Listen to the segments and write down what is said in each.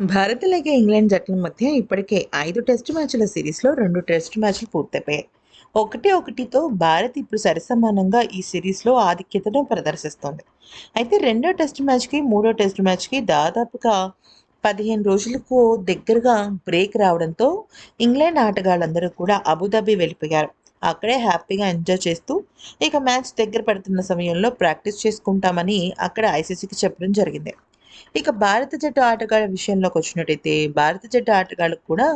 భారత్ అలాగే ఇంగ్లాండ్ జట్ల మధ్య ఇప్పటికే ఐదు టెస్ట్ మ్యాచ్ల సిరీస్లో రెండు టెస్ట్ మ్యాచ్లు పూర్తయిపోయాయి. ఒకటి ఒకటితో భారత్ ఇప్పుడు సరిసమానంగా ఈ సిరీస్లో ఆధిక్యతను ప్రదర్శిస్తోంది. అయితే రెండో టెస్ట్ మ్యాచ్కి మూడో టెస్ట్ మ్యాచ్కి దాదాపుగా పదిహేను రోజులకు దగ్గరగా బ్రేక్ రావడంతో ఇంగ్లాండ్ ఆటగాళ్ళందరూ కూడా అబుదాబి వెళ్ళిపోయారు. అక్కడే హ్యాపీగా ఎంజాయ్ చేస్తూ ఇక మ్యాచ్ దగ్గర పడుతున్న సమయంలో ప్రాక్టీస్ చేసుకుంటామని అక్కడ ఐసీసీకి చెప్పడం జరిగింది. ఇక భారత జట్టు ఆటగాళ్ళ విషయంలోకి వచ్చినట్టయితే భారత జట్టు ఆటగాళ్ళు కూడా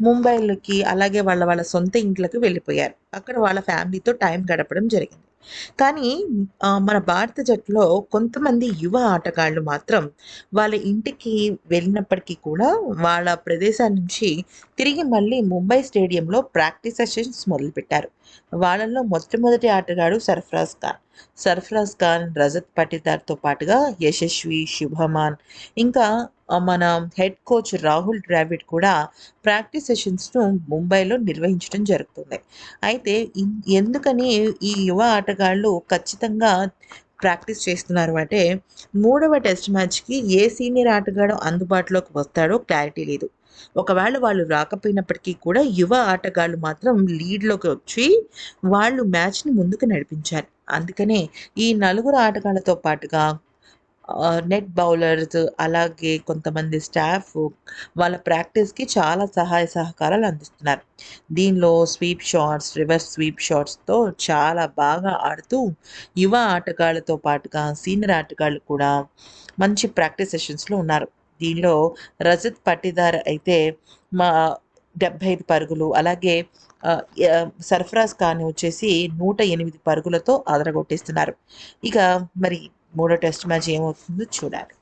ముంబైలోకి అలాగే వాళ్ళ వాళ్ళ సొంత ఇంట్లోకి వెళ్ళిపోయారు. అక్కడ వాళ్ళ ఫ్యామిలీతో టైం గడపడం జరిగింది. కానీ మన భారత జట్టులో కొంతమంది యువ ఆటగాళ్ళు మాత్రం వాళ్ళ ఇంటికి వెళ్ళినప్పటికీ కూడా వాళ్ళ ప్రదేశం నుంచి తిరిగి మళ్ళీ ముంబై స్టేడియంలో ప్రాక్టీస్ సెషన్స్ మొదలుపెట్టారు. వాళ్ళల్లో మొట్టమొదటి ఆటగాడు సర్ఫరాజ్ ఖాన్. సర్ఫరాజ్ ఖాన్ రజత్ పటిదార్తో పాటుగా యశస్వి శుభమాన్ ఇంకా మన హెడ్ కోచ్ రాహుల్ ద్రావిడ్ కూడా ప్రాక్టీస్ సెషన్స్ను ముంబైలో నిర్వహించడం జరుగుతుంది. అయితే ఎందుకని ఈ యువ ఆటగాళ్ళు ఖచ్చితంగా ప్రాక్టీస్ చేస్తున్నారు అంటే మూడవ టెస్ట్ మ్యాచ్కి ఏ సీనియర్ ఆటగాడు అందుబాటులోకి వస్తాడో క్లారిటీ లేదు. ఒకవేళ వాళ్ళు రాకపోయినప్పటికీ కూడా యువ ఆటగాళ్ళు మాత్రం లీడ్లోకి వచ్చి వాళ్ళు మ్యాచ్ని ముందుకు నడిపించారు. అందుకనే ఈ నలుగురు ఆటగాళ్ళతో పాటుగా నెట్ బౌలర్స్ అలాగే కొంతమంది స్టాఫ్ వాళ్ళ ప్రాక్టీస్కి చాలా సహాయ సహకారాలు అందిస్తున్నారు. దీనిలో స్వీప్ షాట్స్ రివర్స్ స్వీప్ షాట్స్తో చాలా బాగా ఆడుతూ యువ ఆటగాళ్ళతో పాటుగా సీనియర్ ఆటగాళ్ళు కూడా మంచి ప్రాక్టీస్ సెషన్స్లో ఉన్నారు. దీనిలో రజత్ పట్టిదార్ అయితే మా డెబ్భై ఐదు పరుగులు అలాగే సర్ఫరాజ్ ఖాన్ వచ్చేసి నూట ఎనిమిది పరుగులతో అదరగొట్టేస్తున్నారు. ఇక మరి మూడో టెస్ట్ మ్యాచ్ ఏమవుతుందో చూడాలి.